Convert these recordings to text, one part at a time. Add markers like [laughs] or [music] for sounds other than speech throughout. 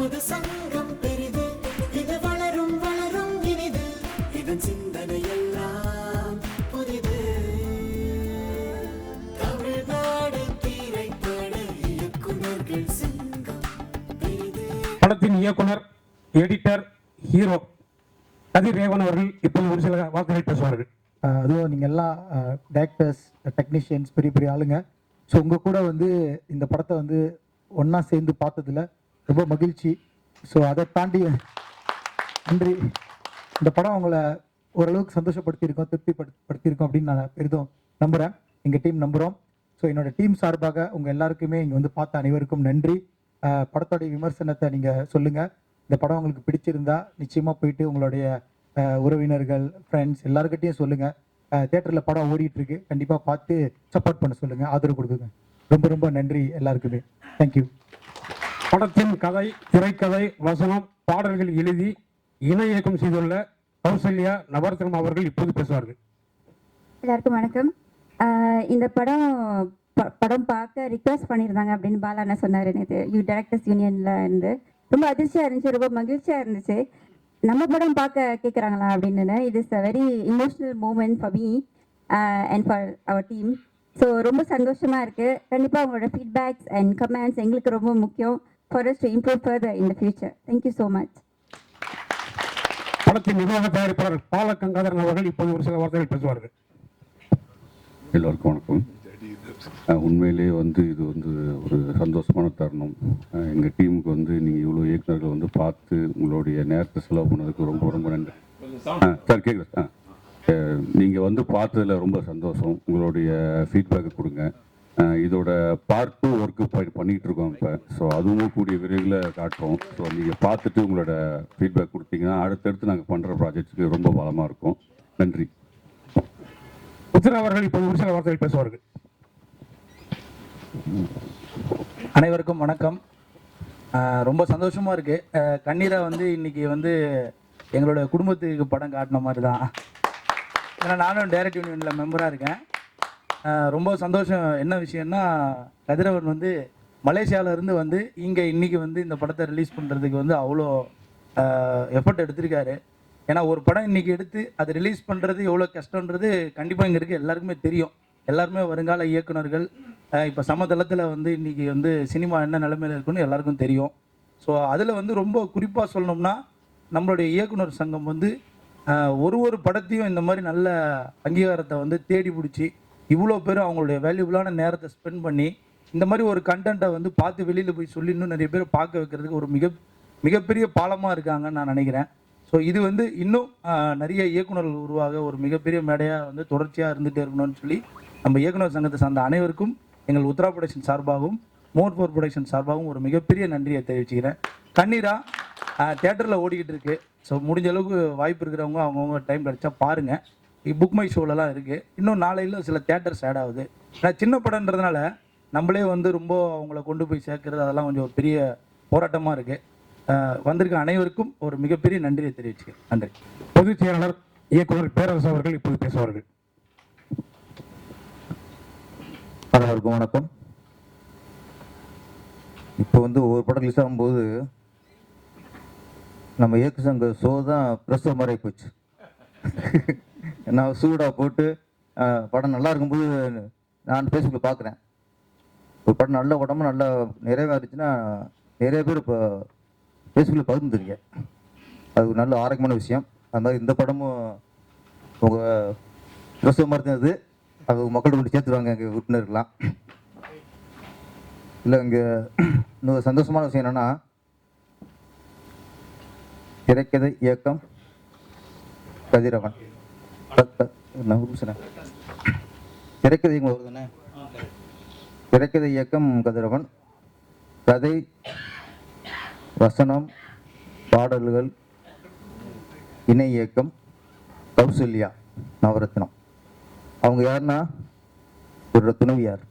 நமது சங்கம் பெரிது. இது வளரும் வளரும் இனிது. இதன் சிந்தனை எல்லாம் புதிது. தமிழ்நாடு திரைப்பட இயக்குனர்கள் சங்கம் பெரிது. படத்தின் இயக்குனர் எடிட்டர் ஹீரோ கதிர் ரேவன் அவர்கள் இப்போது ஒரு சில வார்த்தைகள் பேசுவார்கள். அதுவும் நீங்கள் எல்லாம் டேரக்டர்ஸ் டெக்னீஷியன்ஸ் பெரிய பெரிய ஆளுங்க. ஸோ உங்கள் கூட வந்து இந்த படத்தை வந்து ஒன்றா சேர்ந்து பார்த்ததுல ரொம்ப மகிழ்ச்சி. ஸோ அதை தாண்டி நன்றி. இந்த படம் உங்களை ஓரளவுக்கு சந்தோஷப்படுத்தியிருக்கோம் திருப்தி படுத்தியிருக்கோம் அப்படின்னு நான் பெரிதும் நம்புகிறேன் எங்கள் டீம் நம்புகிறோம் ஸோ என்னோட டீம் சார்பாக உங்கள் எல்லாருக்குமே இங்கே வந்து பார்த்த அனைவருக்கும் நன்றி. படத்தோடைய விமர்சனத்தை நீங்கள் சொல்லுங்கள் இந்த படம் உங்களுக்கு பிடிச்சிருந்தா நிச்சயமாக போயிட்டு உங்களுடைய உறவினர்கள் ஃப்ரெண்ட்ஸ் எல்லாருக்கிட்டையும் சொல்லுங்கள் தேட்டரில் படம் ஓடிட்டுருக்கு. கண்டிப்பாக பார்த்து சப்போர்ட் பண்ண சொல்லுங்கள் ஆதரவு கொடுக்குங்க. ரொம்ப ரொம்ப நன்றி எல்லாருக்குமே. தேங்க்யூ படத்தின் கதை திரைக்கதை வசனம் பாடல்கள் எழுதி இணை இயக்கம் செய்துள்ள கௌசல்யா நவரத்னம் அவர்கள் இப்போது பேசுவார்கள். எல்லாருக்கும் வணக்கம். இந்த படம் ப- படம் பார்க்க ரிக்வெஸ்ட் பண்ணியிருந்தாங்க அப்படின்னு பாலாண்ணா சொன்னார் எனக்கு யூ டேரக்டர்ஸ் யூனியனில் இருந்து. ரொம்ப அதிர்ச்சியாக இருந்துச்சு ரொம்ப மகிழ்ச்சியாக இருந்துச்சு. நம்ம படம் பார்க்க கேட்குறாங்களா அப்படின்னு. It is a very emotional moment for me and for our team so ரொம்ப சந்தோஷமாக இருக்குது கண்டிப்பாக உங்களோட ஃபீட்பேக்ஸ் அண்ட் கமெண்ட்ஸ் எங்களுக்கு ரொம்ப முக்கியம். For us to improve further in the future. Thank you so much. படத்தின் நிர்வாக தயாரிப்பாளர் பால கங்காதரன் அவர்கள் இப்போது ஒரு சில வார்த்தைகள் பேசுவார்கள். எல்லோருக்கும் வணக்கம். உண்மையிலேயே வந்து இது வந்து ஒரு சந்தோஷமான தருணம். எங்கள் டீமுக்கு வந்து நீங்கள் இவ்வளோ இயக்குனர்கள் வந்து பார்த்து உங்களுடைய நேரத்தை செலவு பண்ணதுக்கு ரொம்ப ரொம்ப நன்றி. சார் கேட்குறேன் ஆ நீங்கள் வந்து பார்த்ததுல ரொம்ப சந்தோஷம். உங்களுடைய ஃபீட்பேக்கை கொடுங்க. இதோட பார்ட் டூ ஒர்க்கு பண்ணிகிட்டு இருக்கோம் இப்போ. ஸோ அதுவும் கூடிய விரைவில் காட்டுறோம். ஸோ நீங்கள் பார்த்துட்டு உங்களோட ஃபீட்பேக் கொடுத்தீங்கன்னா அடுத்தடுத்து நாங்கள் பண்ணுற ப்ராஜெக்ட்ஸ்க்கு ரொம்ப பலமாக இருக்கும். நன்றி. அவர்கள் இப்போது ஒரு சில வார்த்தைகள் பேசுவார்கள். அனைவருக்கும் வணக்கம். ரொம்ப சந்தோஷமாக இருக்குது கண்ணீரை வந்து இன்னைக்கு வந்து எங்களோட குடும்பத்துக்கு படம் காட்டின மாதிரி தான் ஏன்னா நானும் டைரக்ட் யூனியனில் மெம்பராக இருக்கேன். ரொம்ப சந்தோஷம். என்ன விஷயம்னா கதிரவன் வந்து மலேசியாவிலேருந்து வந்து இங்கே இன்னைக்கு வந்து இந்த படத்தை ரிலீஸ் பண்ணுறதுக்கு வந்து அவ்வளோ எஃபர்ட் எடுத்திருக்காரு. ஏன்னா ஒரு படம் இன்றைக்கி எடுத்து அதை ரிலீஸ் பண்ணுறது எவ்வளோ கஷ்டன்றது கண்டிப்பாக இங்கே இருக்க எல்லாருக்குமே தெரியும். எல்லாருமே வருங்கால இயக்குனர்கள் இப்போ சமதளத்தில் வந்து இன்றைக்கி வந்து சினிமா என்ன நிலைமையில் இருக்குன்னு எல்லாருக்கும் தெரியும். ஸோ அதில் வந்து ரொம்ப குறிப்பாக சொல்லணும்னா நம்மளுடைய இயக்குனர் சங்கம் வந்து ஒரு ஒரு படத்தையும் இந்த மாதிரி நல்ல அங்கீகாரத்தை வந்து தேடி பிடிச்சி இவ்வளோ பேர் அவங்களுடைய வேல்யூபிளான நேரத்தை ஸ்பெண்ட் பண்ணி இந்த மாதிரி ஒரு கண்டென்ட்டை வந்து பார்த்து வெளியில் போய் சொல்லி இன்னும் நிறைய பேர் பார்க்க வைக்கிறதுக்கு ஒரு மிக மிகப்பெரிய பாலமாக இருக்காங்கன்னு நான் நினைக்கிறேன். ஸோ இது வந்து இன்னும் நிறைய இயக்குனர்கள் உருவாக ஒரு மிகப்பெரிய மேடையாக வந்து தொடர்ச்சியாக இருந்துகிட்டே இருக்கணும்னு சொல்லி நம்ம இயக்குனர் சங்கத்தை சார்ந்த அனைவருக்கும் எங்கள் உத்ரா ப்ரொடக்ஷன் சார்பாகவும் மோட் ஃபோர் ப்ரொடக்ஷன் சார்பாகவும் ஒரு மிகப்பெரிய நன்றியை தெரிவிச்சுக்கிறேன். கண்ணீரா தேட்டரில் ஓடிக்கிட்டு இருக்கு. ஸோ முடிஞ்ச அளவுக்கு வாய்ப்பு இருக்கிறவங்க அவங்கவுங்க டைம் கிடைச்சா பாருங்கள் புக் மை ஷோலலாம் இருக்குது இன்னும் நாளையில் சில தேட்டர்ஸ் ஆட் ஆகுது. ஏன்னா சின்ன படம்ன்றதுனால நம்மளே வந்து ரொம்ப அவங்கள கொண்டு போய் சேர்க்கறது அதெல்லாம் கொஞ்சம் ஒரு பெரிய போராட்டமாக இருக்குது வந்திருக்க அனைவருக்கும் ஒரு மிகப்பெரிய நன்றியை தெரிவிச்சுக்கிறேன். நன்றி. பொதுச் செயலாளர் இயக்குனர் பேரரசு அவர்கள் இப்போது பேசுவார்கள். அனைவருக்கும் வணக்கம். இப்போ வந்து ஒவ்வொரு படம் ரிலீஸ் ஆகும்போது நம்ம இயக்கு சங்க ஷோ தான் ப்ரெஸ் மாதிரி போச்சு. நான் சூடாக போட்டு படம் நல்லா இருக்கும்போது நான் ஃபேஸ்புக்கில் பார்க்குறேன் ஒரு படம் நல்ல உடம்பு நல்லா நிறைவாக இருந்துச்சுன்னா நிறைய பேர் இப்போ ஃபேஸ்புக்கில் பகிர்ந்துருங்க அது ஒரு நல்ல ஆரோக்கியமான விஷயம். அது மாதிரி இந்த படமும் உங்கள் பிரசவமாக இருந்தது அது. மக்கள் கொண்டு சேர்த்துருவாங்க எங்கள் உறுப்பினர்கள்லாம் இல்லை இங்கே இன்னொரு சந்தோஷமான விஷயம் என்னென்னா திரைக்கதை இயக்கம் கதிரவன். திரைக்கதை இயக்கம் வருதுண்ணே திரைக்கதை இயக்கம் கதிரவன். கதை வசனம் பாடல்கள் இணை இயக்கம் கௌசல்யா நவரத்னம். அவங்க யாருன்னா? ஒரு துணைவியார்.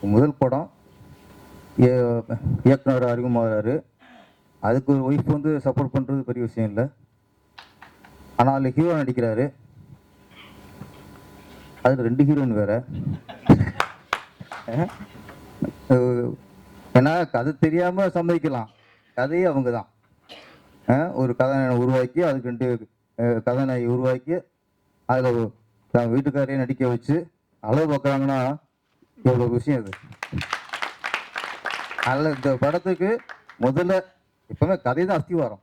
முதல் படம் இயக்குனர் அறிமுகமாகிறாரு. அதுக்கு ஒரு ஒய்ஃப் வந்து சப்போர்ட் பண்ணுறது பெரிய விஷயம் இல்லை. ஆனால் அதில் ஹீரோ நடிக்கிறாரு. அதில் ரெண்டு ஹீரோயின் வேற. ஏன்னா கதை தெரியாமல் சம்மதிக்கலாம் கதையே அவங்க தான் ஒரு கதாநாயகனை உருவாக்கி அதுக்கு ரெண்டு கதாநாயகி உருவாக்கி அதில் தான் வீட்டுக்காரையும் நடிக்க வச்சு அளவு பார்க்குறாங்கன்னா எவ்வளோ விஷயம் அது? அதில் இந்த படத்துக்கு முதல்ல எப்பவுமே கதை தான் அஸ்திவாரம்.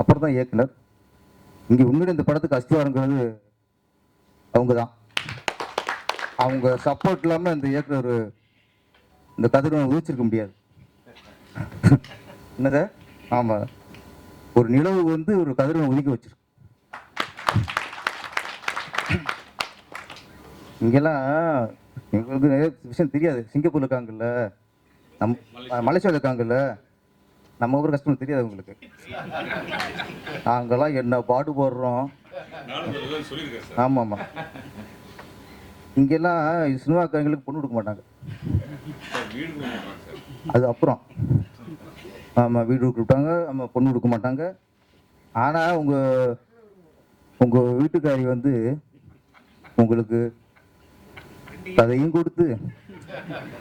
அப்புறம் தான் இயக்குனர். இங்கே உண்மையில இந்த படத்துக்கு அஸ்திவாரங்கிறது அவங்க தான் அவங்க சப்போர்ட் இல்லாமல் இந்த இயக்குனர் இந்த கதிரை உதிச்சிருக்க முடியாது. என்ன சார் ஆமாம் ஒரு நிலவு வந்து ஒரு கதிரவனை ஒதுக்கி வச்சிருக்கு இங்கெல்லாம் எங்களுக்கு நிறைய விஷயம் தெரியாது. சிங்கப்பூர் இருக்காங்கல்ல. நம் மலேசியாவில் இருக்காங்கல்ல. நம்ம ஊர் கஷ்டம் தெரியாது உங்களுக்கு. நாங்கெல்லாம் என்ன பாடுபடுறோம் ஆமாம் ஆமாம் இங்கெல்லாம் சினிமாக்காரங்களுக்கு பொண்ணு கொடுக்க மாட்டாங்க. அது அப்புறம். ஆமாம் வீடு கொடுத்தாங்க ஆமாம் பொண்ணு கொடுக்க மாட்டாங்க. ஆனால் உங்கள் உங்கள் வீட்டுக்காரி வந்து உங்களுக்கு கதையும் கொடுத்து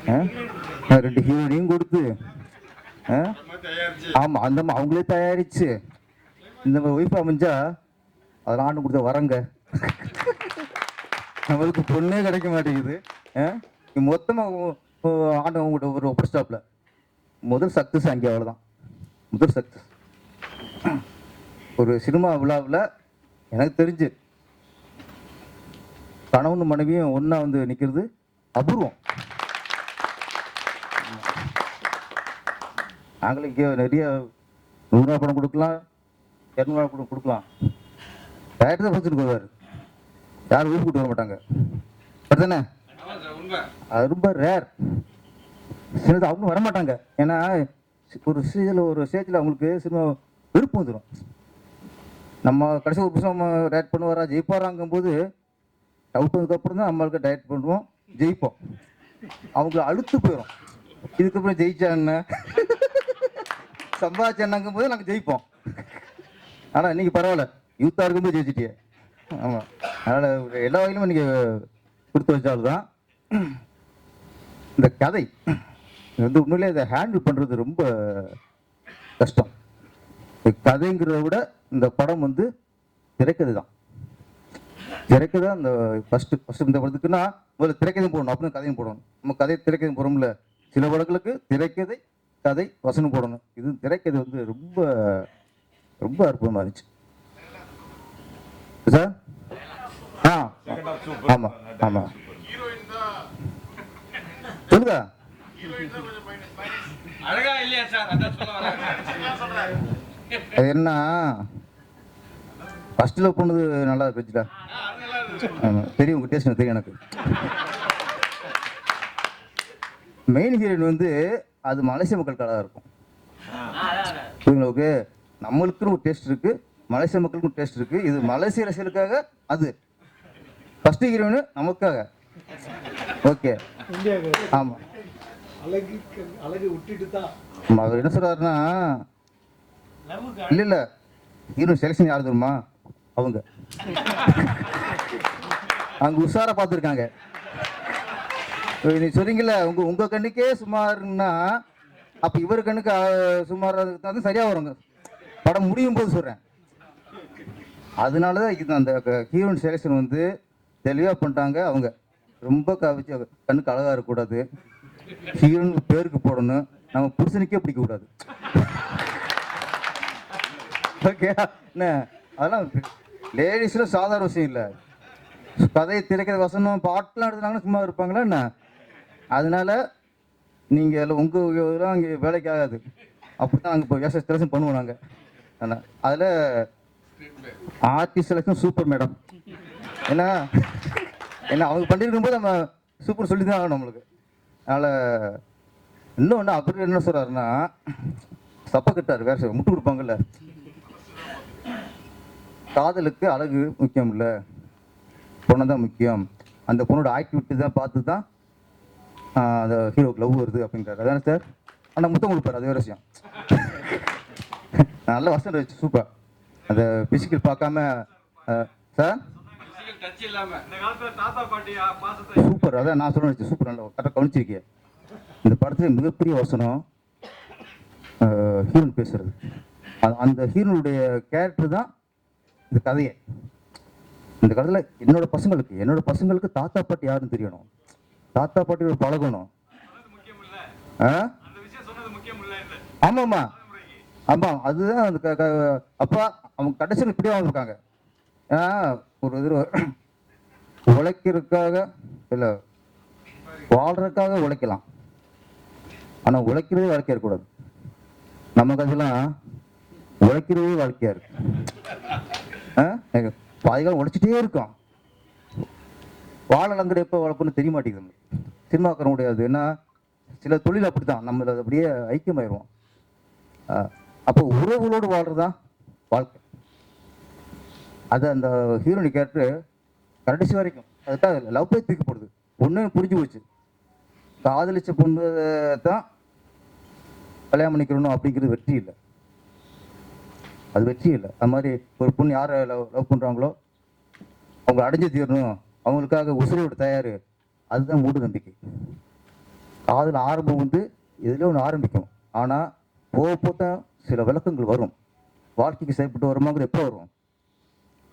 ஆ? ரெண்டு ஹீரோனையும் கொடுத்து ஆ? அந்த அவங்களே தயாரிச்சு. இந்த மாதிரி ஒய்ஃப் அமைஞ்சா அதில் ஆண்டு கொடுத்த வரங்க. நம்மளுக்கு பொண்ணே கிடைக்க மாட்டேங்குது. ஆ? ஆண்டு உங்கள்கிட்ட ஒரு ஒப்பர் ஸ்டாப்பில் முதல் சக்ஸஸ் அங்கே அவ்வளோதான் முதல் சக்ஸஸ் ஒரு சினிமா விழாவில் எனக்கு தெரிஞ்சு கணவன் மனைவியும் ஒன்றா வந்து நிற்கிறது அபூர்வம். நாங்களும் இங்கே நிறைய நூறுரூவா பணம் கொடுக்கலாம் இரநூறுவா படம் கொடுக்கலாம். டேரக்டர் தான் பிடிச்சிட்டு போவார். யாரும் ஊர் கூட்டு வர மாட்டாங்க. அப்படித்தானே? அது ரொம்ப ரேர் சிலது அவங்களும் வர மாட்டாங்க. ஏன்னா ஒரு ஸ்டேஜில் ஒரு ஸ்டேஜில் அவங்களுக்கு சினிமா விருப்பம் வந்துடும் நம்ம கடைசி ஒரு புதுசாக நம்ம டயட் பண்ணுவாரா ஜெயிப்பாராங்கும்போது டவுட் வந்ததுக்கப்புறம் தான் நம்மளுக்கு டயட் பண்ணுவோம் ஜெயிப்போம். அவங்க அழுத்து போயிடும் இதுக்கப்புறம் ஜெயிச்சாங்கன்னா என்ன? சம்பாதிச்ச என்னங்கும் போது நாங்கள் ஜெயிப்போம். ஆனால் இன்றைக்கி பரவாயில்ல. யூத்தாக இருக்கும்போது ஜெயிச்சிட்டியே. ஆமாம் அதனால் எல்லா வகையிலும் இன்றைக்கி கொடுத்து வச்சாலும் தான். இந்த கதை இது வந்து உண்மையிலே இதை ஹேண்டில் பண்ணுறது ரொம்ப கஷ்டம். இந்த கதைங்கிறத விட இந்த படம் வந்து திரைக்கதை தான். திரைக்கதை அந்த ஃபஸ்ட்டு ஃபஸ்ட்டு இந்த படத்துக்குன்னா முதல்ல திரைக்கதையும் போடணும் அப்படின்னு கதையும் போடணும். நம்ம கதை திரைக்கதையும் போடுறோம்ல. சில படங்களுக்கு திரைக்கதை கதை வசனம் போடணும். இது திரைக்கதை வந்து ரொம்ப ரொம்ப அற்புதமாக இருந்துச்சு. சார்? ஆ. ஆமாம் ஆமாம் சொல்லுங்க. அழகா இல்லையா சார்? அதான் சொல்ல வரேன். அது என்ன? ஃபர்ஸ்ட் லவ் பண்ணது நல்லா ஆமாம் தெரியும் உங்கள் டேஸ்ட் தெரியும் எனக்கு. மெயின் ஹீரோயின் வந்து அது மலேசிய மக்களுக்காக இருக்கும். புரியுங்களா நம்மளுக்குன்னு ஒரு டேஸ்ட் இருக்கு மலேசிய மக்களுக்கும் டேஸ்ட் இருக்கு. இது மலேசிய ரசிகர்களுக்காக அது. ஃபர்ஸ்ட் ஹீரோயின் நமக்காக. ஓகே. ஆமாம் ஆமா, அவர் என்ன சொல்றாருன்னா இல்ல இல்ல. ஹீரோ செலெக்ஷன் யாரு தெரியுமா? அவங்க. [laughs] அங்க உஷாரா பார்த்துருக்காங்க. நீ சொன்னீங்கல்ல உங்க உங்க கண்ணுக்கே சுமார்னா அப்ப இவர் கண்ணுக்கு சுமார் தான் சரியா வருங்க. படம் முடியும் போது சொல்றேன். அதனாலதான் இது அந்த ஹீரோயின் செலெக்ஷன் வந்து தெளிவா பண்ணிட்டாங்க அவங்க. ரொம்ப கவிச்சு கண்ணுக்கு அழகா இருக்கக்கூடாது. ஹீரோயின் பேருக்கு போடணும். நம்ம புருஷனுக்கே பிடிக்க கூடாது ஓகே என்ன? அதெல்லாம் லேடிஸ்ல சாதாரண விஷயம் இல்லை. கதையை திரைக்கிற வசனம் பாட்டெலாம் எடுத்தாங்கன்னா சும்மா இருப்பாங்களா என்ன? அதனால நீங்கள் எல்லாம் உங்கள் இதெல்லாம் அங்கே வேலைக்கு ஆகாது. அப்படி தான் அங்கே இப்போ விவசாய செலக்ஷன் பண்ணுவோம் நாங்கள் ஆனால் அதில் ஆர்டிஸ்ட் செலக்ஷன் சூப்பர் மேடம் ஏன்னா ஏன்னா அவங்க பண்ணியிருக்கும் போது நம்ம சூப்பர் சொல்லி தான் ஆகணும் நம்மளுக்கு. அதனால் இன்னொன்று அப்படி என்ன சொல்கிறாருன்னா சப்ப கட்டார் வேற சொல்ல, முட்டு கொடுப்பாங்கல்ல. காதலுக்கு அழகு முக்கியம் இல்லை பொண்ணு தான் முக்கியம். அந்த பொண்ணோட ஆக்டிவிட்டி தான் பார்த்து தான் அந்த ஹீரோக்கு லவ் வருது அப்படின்றாரு. அதானே சார் ஆனால் முத்தம் கொடுப்பாரு. அது வேற விஷயம். [laughs] நல்ல வசனம் இருந்துச்சு சூப்பர் அந்த பிசிக்கல் பார்க்காம சார் சூப்பர் அதான் நான் சொல்ல சூப்பர் நல்லா கரெக்டாக கவனிச்சிருக்கேன் இந்த படத்துல மிகப்பெரிய வசனம் ஹீரோன் பேசுறது. அது அந்த ஹீரோனுடைய கேரக்டர் தான் இந்த கதையை. இந்த கதையில் என்னோட பசங்களுக்கு என்னோட பசங்களுக்கு தாத்தா பாட்டி யாருன்னு தெரியணும். தாத்தா பாட்டியோட பழகணும். ஆ? ஆமாம்மா. ஆமாம் அதுதான் அந்த அப்பா அவங்க கடைசியில் இப்படியே இருக்காங்க ஏன்னா ஒரு இது உழைக்கிறதுக்காக இல்லை வாழ்றதுக்காக உழைக்கலாம். ஆனால் உழைக்கிறதே வாழ்க்கையா இருக்கக்கூடாது. நம்ம கதையெல்லாம் உழைக்கிறதே வாழ்க்கையா இருக்கு. ஆ? பாதிகாலம் உழைச்சிட்டே இருக்கோம். வாழலங்கிற எப்போ வளர்ப்புன்னு தெரிய மாட்டேங்குது நம்மளுக்கு. சினிமாக்கார முடியாது ஏன்னா சில தொழில் அப்படித்தான். நம்ம அதை அப்படியே ஐக்கியமாயிடுவோம் அப்போ உறவுகளோடு வாழ்றதுதான் வாழ்க்கை. அது அந்த ஹீரோனி கேரக்டர் கடைசி வரைக்கும் அதுக்காக லவ் பை தூக்கி போடுது. ஒன்று புரிஞ்சு போச்சு. காதலிச்ச பொண்ணு தான் கல்யாணம் பண்ணிக்கிறணும் அப்படிங்கிறது வெற்றி இல்லை. அது வெற்றி இல்லை. அது மாதிரி ஒரு பொண்ணு யாரை லவ் லவ் பண்ணுறாங்களோ அவங்க அடைஞ்சு தீரணும். அவங்களுக்காக உசுரோடு தயார். அதுதான் மூடு நம்பிக்கை. காதல் ஆரம்பம் வந்து இதில் ஒன்று ஆரம்பிக்கும். ஆனால் போக போக சில விளக்கங்கள் வரும். வாழ்க்கைக்கு செயல்பட்டு வருமாங்கிறது எப்போ வரும்?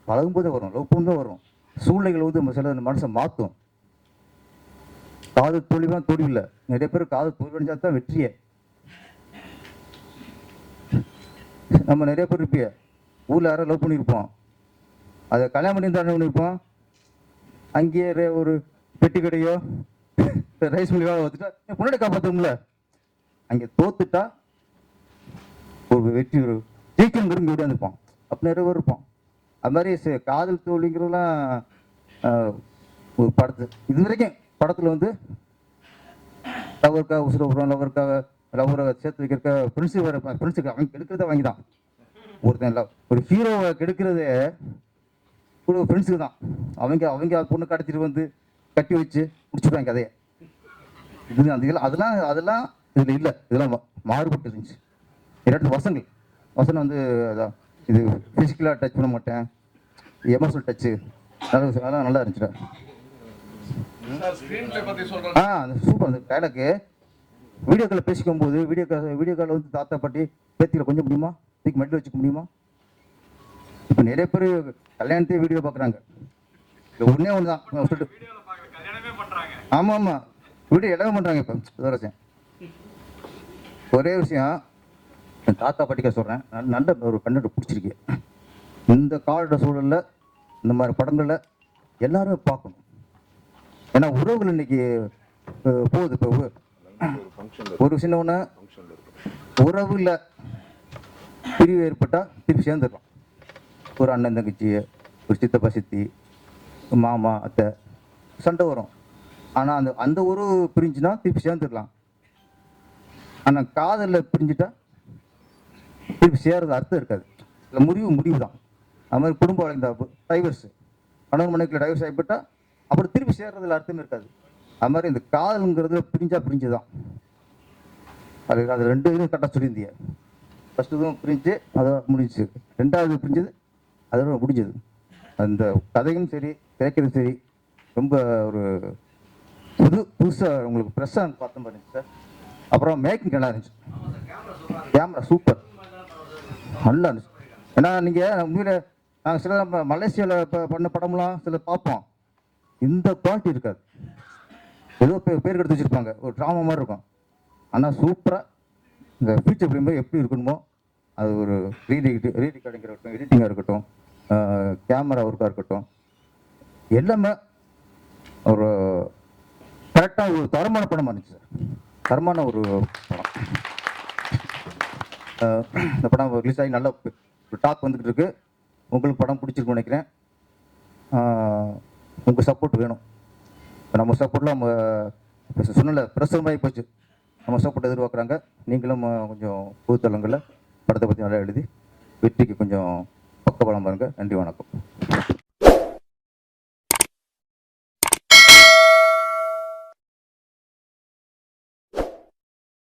பழகும்போதே வரும். லவ் பண்ணும் வரும். சூழ்நிலைகள் வந்து நம்ம சில மனசை மாற்றும் காதல் தோல்விலாம் தோல்வி இல்லை நிறைய பேர் காதல் தோல்வியடைஞ்சா தான் வெற்றியே. நம்ம நிறைய பேர் இருப்பிய ஊரில் யாரும் லவ் பண்ணியிருப்போம் அதை கல்யாணம் பண்ணி என்ன பண்ணியிருப்போம் அங்கேயே ஒரு பெட்டி கடையோ ரைஸ் மில்லியோ வந்துட்டா முன்னாடி காப்பாற்றணும்ல அங்கே தோத்துட்டா ஒரு வெற்றி ஒரு ஜெயிக்கணுங்கிற இங்கே ஓடியாந்துருப்போம் அப்படி நிறைய இருப்போம் அது மாதிரி காதல் தோழிங்கிறதுலாம் ஒரு படத்து இது வரைக்கும் படத்தில் வந்து லவருக்காக உசுர விடுறோம் லவருக்காக லவரை சேர்த்து வைக்கிறக்க ஃப்ரெண்ட்ஸு வர ஃப்ரெண்ட்ஸுக்கு அவன் கெடுக்கிறத வாங்கி தான். ஒருத்தன் love- ஒரு ஹீரோவை கெடுக்கிறதே ஒரு ஃப்ரெண்ட்ஸுக்கு தான். அவங்க அவங்க பொண்ணு கடத்திட்டு வந்து கட்டி வச்சு முடிச்சுட்டாங்க கதையை. இது அந்த அதெல்லாம் அதெல்லாம் இதில் இல்லை. இதெல்லாம் மா- மாறுபட்டு இருந்துச்சு. இரண்டு வசங்கள். வசனம் வந்து அதான் இது ஃபிசிக்கலாக டச் பண்ண மாட்டேன். எமோஷனல் டச்சு அதெல்லாம் நல்லா இருந்துச்சுடா ஆ சூப்பர் அந்த டைலாக்கு வீடியோ காலில் பேசிக்கும் போது வீடியோ கால் வீடியோ காலில் வந்து தாத்தா பாட்டி பேத்தியில் கொஞ்சம் முடியுமா? இதுக்கு மெட்டில் வச்சுக்க முடியுமா? இப்போ நிறைய பேர் கல்யாணத்தையே வீடியோ பார்க்குறாங்க இது ஒன்றே ஒன்று தான் சொல்லிட்டு ஆமாம் ஆமாம் வீடியோ எல்லாமே பண்ணுறாங்க இப்போ சுதரசன் ஒரே விஷயம் என் தாத்தா பாட்டிக்க சொல்கிறேன் நல்ல ஒரு கண்ணோட பிடிச்சிருக்கு. இந்த காலட சூழலில் இந்த மாதிரி படங்களில் எல்லாருமே பார்க்கணும். ஏன்னா உறவுகள் இன்னைக்கு போகுது இப்போ ஒரு சின்ன ஒன்று உறவுல பிரிவு ஏற்பட்டால் திருப்பி சேர்ந்துடலாம். ஒரு அண்ணன் தங்கச்சி ஒரு சித்தப்பா சித்தி மாமா அத்தை சண்டை வரும். ஆனால் அந்த அந்த ஒரு பிரிஞ்சுனா திருப்பி சேர்ந்துடலாம். ஆனால் காதலில் பிரிஞ்சுட்டா திருப்பி சேர்றது அர்த்தம் இருக்காது. இல்லை முடிவு முடிவு தான் அது மாதிரி குடும்ப வளைந்த டைவர்ஸ் கணவன் மனைவிக்குள்ள டைவர்ஸ் ஆகிப்பட்டா அப்புறம் திருப்பி சேர்றதுல அர்த்தம் இருக்காது. அது மாதிரி இந்த காதலுங்கிறது பிரிஞ்சா பிரிஞ்சு தான் அது அது ரெண்டு இதுவும் கரெக்டாக சொல்லியிருந்தீங்க ஃபஸ்ட்டு இதுவும் பிரிஞ்சு அதை முடிஞ்சுச்சு ரெண்டாவது பிரிஞ்சது அதோட முடிஞ்சது. அந்த கதையும் சரி திரைக்கதும் சரி ரொம்ப ஒரு புது புதுசாக உங்களுக்கு ஃப்ரெஷ்ஷாக பார்த்த மாதிரி இருந்துச்சு சார் அப்புறம் மேக்கிங் நல்லா இருந்துச்சு. கேமரா சூப்பர் நல்லா இருந்துச்சு. ஏன்னா நீங்கள் உண்மையில் நாங்கள் சில நம்ம மலேசியாவில் இப்போ பண்ண படம்லாம் சில பார்ப்போம். இந்த குவாலிட்டி இருக்காது. ஏதோ பேர் பேர் எடுத்து வச்சுருப்பாங்க. ஒரு ட்ராமா மாதிரி இருக்கும். ஆனால் சூப்பராக இந்த ஃபியூச்சர் ஃபிலிம் எப்படி இருக்கணுமோ அது ஒரு ரீடி ரீடிகார்டிங்காக இருக்கட்டும் எடிட்டிங்காக இருக்கட்டும் கேமரா ஒர்க்காக இருக்கட்டும். எல்லாமே ஒரு கரெக்டாக ஒரு தரமான படமாக இருந்துச்சு சார். தரமான ஒரு படம். இந்த படம் ரிலீஸ் ஆகி நல்ல ஒரு டாக் வந்துக்கிட்டு இருக்கு. உங்களுக்கு படம் பிடிச்சிருக்குன்னு நினைக்கிறேன். உங்கள் சப்போர்ட் வேணும். இப்போ நம்ம சப்போர்ட்லாம் நம்ம சொன்னல பிரசவமாகி போச்சு. நம்ம சப்போர்ட் எதிர்பார்க்குறாங்க. நீங்களும் கொஞ்சம் பொதுத்தளங்களில் படத்தை பற்றி நல்லா எழுதி வெற்றிக்கு கொஞ்சம் பக்கபலம் பாருங்க. நன்றி வணக்கம்.